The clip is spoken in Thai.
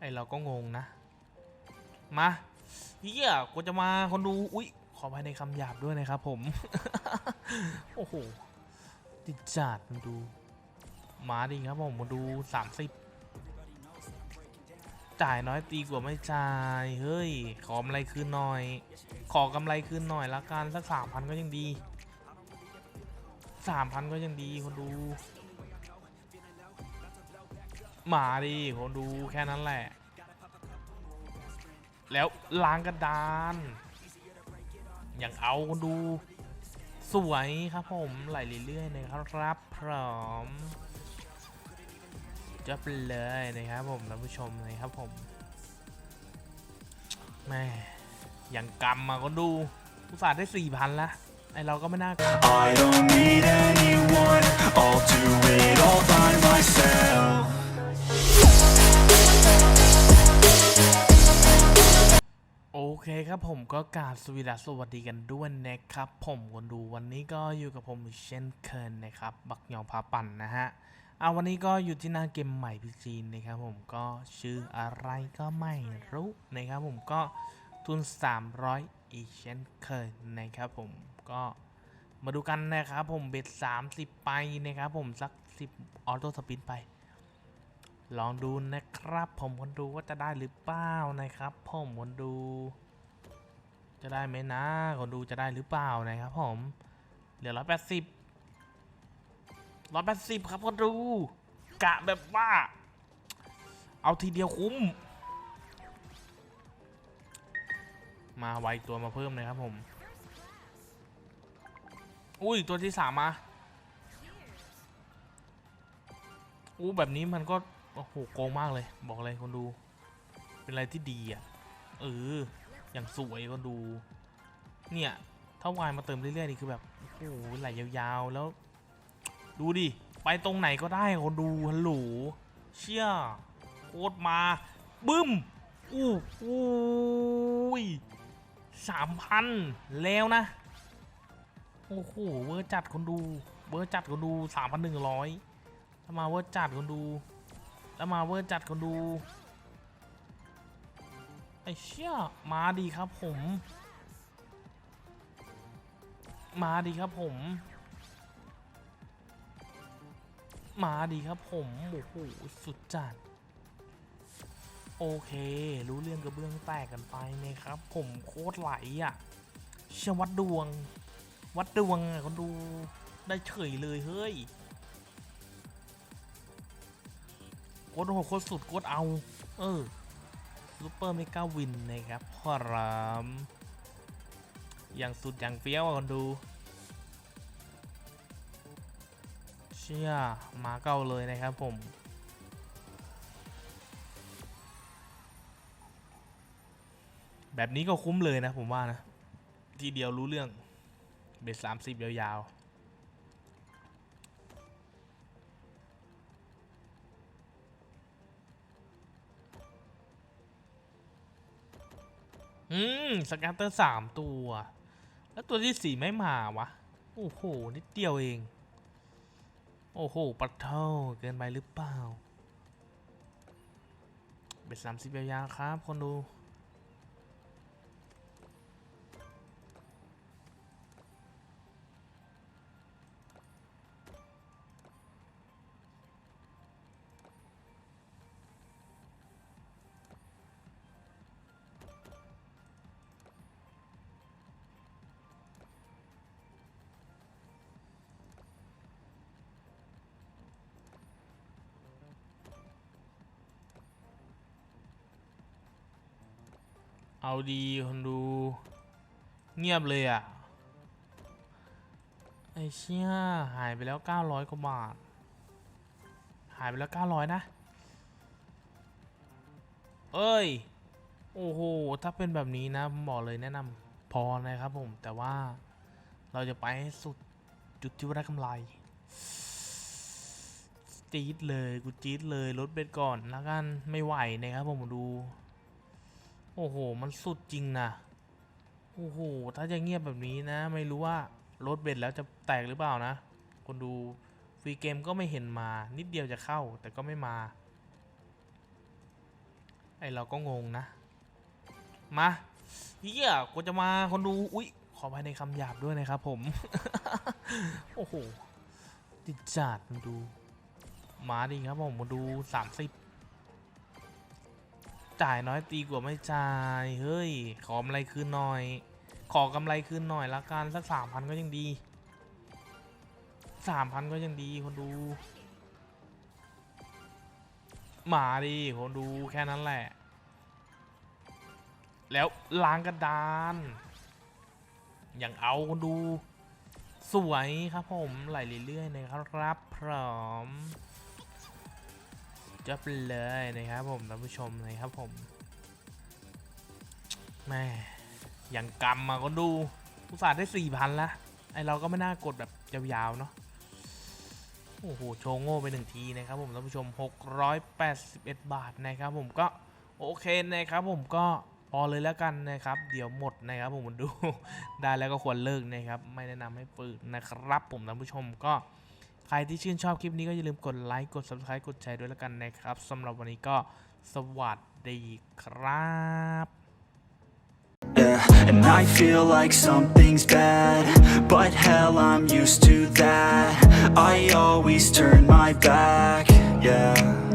ไอเราก็งงนะ มาเฮียกูจะมาคนดู อุ๊ย ขอภายในคำหยาบด้วยนะครับผม โอ้โห ติดจัดมาดู มาดิครับผมมาดูสามสิบจ่ายน้อยตีกว่าไม่จ่าย เฮ้ย ขอกำไรคืนหน่อย ขอกำไรคืนหน่อยละกันสักสามพันก็ยังดีสามพันก็ยังดีคนดู มาดิคนดูแค่นั้นแหละ แล้วล้างกระดาน อย่างเอาคนดู สวยครับผมไหลเรื่อยๆนะครับพร้อมจะไปเลยนะครับผมท่านผู้ชมนะครับผมแม่อย่างกำมาคนดูอุตส่าห์ได้สี่พันละไอเราก็ไม่น่า I don't need anyone, I'll do it all by myself. คครับผมก็กราบสวีดัสสวัสดีกันด้วยนะครับ ผมคนดูวันนี้ก็อยู่กับผมเช่นเคยนะครับ บักเหยองพาปั่นนะฮะเอาวันนี้ก็อยู่ที่หน้าเกมใหม่พีจีนนะครับผมก็ชื่ออะไรก็ไม่รู้นะครับผมก็ทุน 300 อีกเช่นเคยนะครับผมก็มาดูกันนะครับผมเบ็ด30 ไปนะครับผมสัก 10 ออโต้สปินไปลองดูนะครับ ผมคนดูว่าจะได้หรือเปล่านะครับ ผมคนดู จะได้ไหมนะคนดูจะได้หรือเปล่านะครับผม เหลือร้อยแปดสิบร้อยแปดสิบครับคนดู กะแบบว่า เอาทีเดียวคุ้ม มาไวตัวมาเพิ่มเลยครับผม อุ้ยตัวที่สามมา อู้แบบนี้มันก็ โอ้โหโกงมากเลย บอกเลยคนดู เป็นอะไรที่ดีอะ เออ อย่างสวยคนดู เนี่ย ถ้าวายมาเติมเรื่อยๆนี่คือแบบ โอ้โหไหลยาวๆ แล้ว ดูดิ ไปตรงไหนก็ได้คนดูฮัลโหลเชี่ยโคตรมา บึ้ม อู้อู้ยสามพันแล้วนะ โอ้โห เวอร์จัดคนดู เวอร์จัดคนดูสามพันหนึ่งร้อยถ้ามาเวอร์จัดคนดู แล้วมาเวอร์จัดคนดู อ้เชี่ยมาดีครับผม มาดีครับผม มาดีครับผมโอ้โหสุดจัด โอเค รู้เรื่องกระเบื้องแตกกันไปนะครับ ผมโคตรไหลอะเชื่อวัดดวง วัดดวงอะคนดูได้เฉยเลยเฮ้ยโคตรโหดโคตรสุดโคตรเอา เออ ซูเปอร์เมกาวินนะครับพอรามอย่างสุดอย่างเฟี้ยวอะคนดู เชี่ยมาเก้าเลยนะครับผมแบบนี้ก็คุ้มเลยนะผมว่านะ ทีเดียวรู้เรื่อง เบ็ดสามสิบยาวๆ อืมสกัตเตอร์สามตัว แล้วตัวที่สี่ไม่มาวะ โอ้โห นิดเดียวเอง โอ้โห ปัดเท่าเกินไปหรือเปล่าเป็นสามสิบยาวๆครับ คนดู เอาดีคนดู เงียบเลยอะ ไอ้เชี่ยหายไปแล้ว 900 กว่าบาท หายไปแล้ว 900 นะ เอ้ย โอ้โห ถ้าเป็นแบบนี้นะ ผมบอกเลยแนะนำพอนะครับผม แต่ว่าเราจะไปให้สุดจุดที่ว่าได้กำไร จี๊ดเลย กูจี๊ดเลยลดเบ็ดก่อนแล้วกันไม่ไหวนะครับผมดู โอ้โห มันสุดจริงนะ โอ้โห ถ้าจะเงียบแบบนี้นะ ไม่รู้ว่ารถเบ็ดแล้วจะแตกหรือเปล่านะ คนดูฟรีเกมก็ไม่เห็นมา นิดเดียวจะเข้าแต่ก็ไม่มา ไอเราก็งงนะ มาเฮียกูจะมาคนดู อุ๊ย ขอภายในคำหยาบด้วยนะครับผม โอ้โหติดจัดมาดู มาดิครับผมมาดูสามสิบ จ่ายน้อยตีกว่าไม่จ่าย เฮ้ย ขอกำไรคืนหน่อย ขอกำไรคืนหน่อยละกันสักสามพันก็ยังดีสามพันก็ยังดีคนดู หมาดิคนดูแค่นั้นแหละ แล้วล้างกระดาน อย่างเอาคนดู สวยครับผมไหลเรื่อยๆนะครับพร้อม จับเลยนะครับผมท่านผู้ชมนะครับผมแม่อย่างกำมาคนดูอุตส่าห์ได้สี่พันละไอเราก็ไม่น่ากดแบบยาวๆเนาะโอ้โหโชว์โง่ไปหนึ่งทีนะครับผมท่านผู้ชม 681 บาทนะครับผมก็โอเคนะครับผมก็พอเลยแล้วกันนะครับ เดี๋ยวหมดนะครับผมดูได้แล้วก็ควรเลิกนะครับ ไม่แนะนำให้ปืนนะครับ ผมท่านผู้ชมก็ ใครที่ชื่นชอบคลิปนี้ก็อย่าลืมกดไลค์ กด subscribe กดแชร์ด้วยแล้วกันนะครับสำหรับวันนี้ก็สวัสดีครับ Yeah, and I feel like something's bad But hell, I'm used to that I always turn my back, yeah